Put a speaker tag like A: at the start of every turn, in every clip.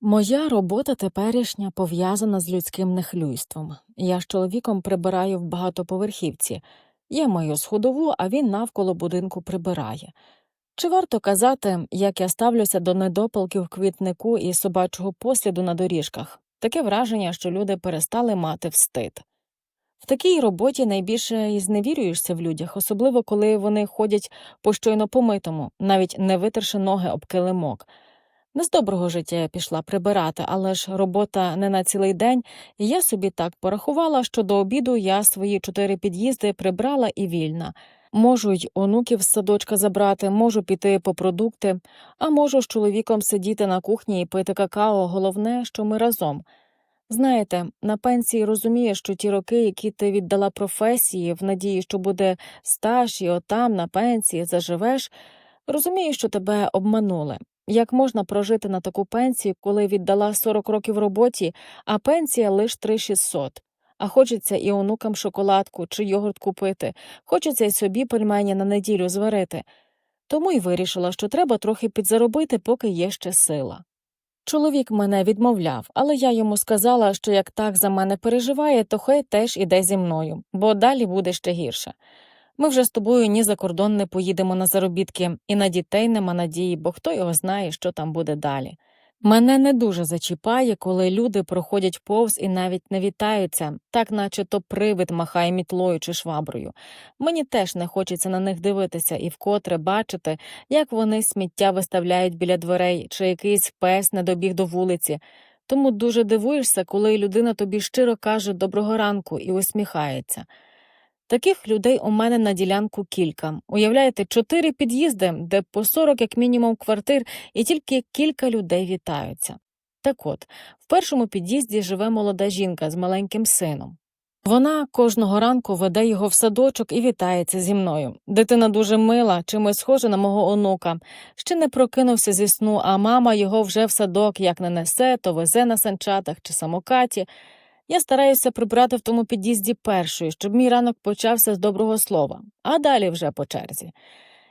A: Моя робота теперішня пов'язана з людським нехлюйством. Я з чоловіком прибираю в багатоповерхівці. Я мою сходову, а він навколо будинку прибирає. Чи варто казати, як я ставлюся до недопалків квітнику і собачого посліду на доріжках? Таке враження, що люди перестали мати встид. В такій роботі найбільше і зневірюєшся в людях, особливо коли вони ходять по щойно помитому, навіть не витерши ноги об килимок. Не з доброго життя я пішла прибирати, але ж робота не на цілий день, і я собі так порахувала, що до обіду я свої чотири під'їзди прибрала і вільна. Можу й онуків з садочка забрати, можу піти по продукти, а можу з чоловіком сидіти на кухні і пити какао. Головне, що ми разом. Знаєте, на пенсії розумієш, що ті роки, які ти віддала професії, в надії, що буде стаж, і отам на пенсії заживеш, розумієш, що тебе обманули. Як можна прожити на таку пенсію, коли віддала 40 років роботі, а пенсія лиш 3600? А хочеться і онукам шоколадку чи йогурт купити, хочеться й собі пельмені на неділю зварити. Тому й вирішила, що треба трохи підзаробити, поки є ще сила. Чоловік мене відмовляв, але я йому сказала, що як так за мене переживає, то хай теж іде зі мною, бо далі буде ще гірше. Ми вже з тобою ні за кордон не поїдемо на заробітки, і на дітей нема надії, бо хто його знає, що там буде далі. Мене не дуже зачіпає, коли люди проходять повз і навіть не вітаються, так наче то привид махає мітлою чи шваброю. Мені теж не хочеться на них дивитися і вкотре бачити, як вони сміття виставляють біля дверей, чи якийсь пес не добіг до вулиці. Тому дуже дивуєшся, коли людина тобі щиро каже доброго ранку і усміхається. Таких людей у мене на ділянку кілька. Уявляєте, чотири під'їзди, де по 40 як мінімум квартир, і тільки кілька людей вітаються. Так от, в першому під'їзді живе молода жінка з маленьким сином. Вона кожного ранку веде його в садочок і вітається зі мною. Дитина дуже мила, чимось схожа на мого онука. Ще не прокинувся зі сну, а мама його вже в садок як не несе, то везе на санчатах чи самокаті. Я стараюся прибрати в тому під'їзді першою, щоб мій ранок почався з доброго слова, а далі вже по черзі.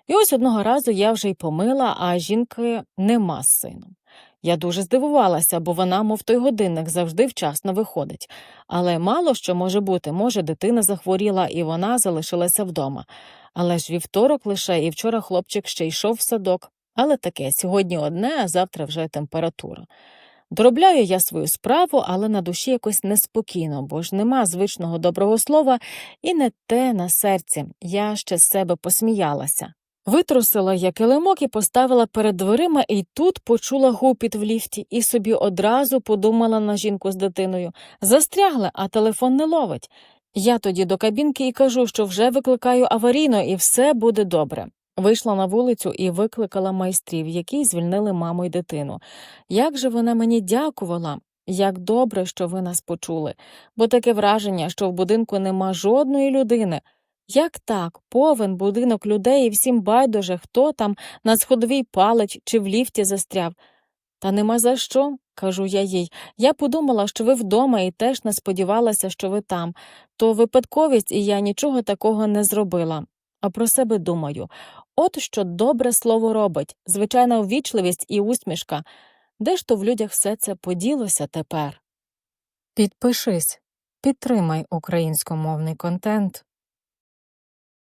A: І ось одного разу я вже й помила, а жінки нема з сином. Я дуже здивувалася, бо вона, мов той годинник, завжди вчасно виходить. Але мало що може бути, може, дитина захворіла і вона залишилася вдома. Але ж вівторок лише і вчора хлопчик ще йшов в садок. Але таке сьогодні одне, а завтра вже температура. Доробляю я свою справу, але на душі якось неспокійно, бо ж нема звичного доброго слова і не те на серці. Я ще з себе посміялася. Витрусила я килимок і поставила перед дверима, і тут почула гупіт в ліфті, і собі одразу подумала на жінку з дитиною. Застрягла, а телефон не ловить. Я тоді до кабінки і кажу, що вже викликаю аварійно, і все буде добре. Вийшла на вулицю і викликала майстрів, які звільнили маму й дитину. Як же вона мені дякувала, як добре, що ви нас почули, бо таке враження, що в будинку нема жодної людини. Як так, повен будинок людей і всім байдуже, хто там на сходовій палич чи в ліфті застряв. Та нема за що, кажу я їй. Я подумала, що ви вдома і теж не сподівалася, що ви там. То випадковість, і я нічого такого не зробила. А про себе думаю от що добре слово робить, звичайна ввічливість і усмішка. Де ж то в людях все це поділося тепер? Підпишись, підтримай українськомовний контент.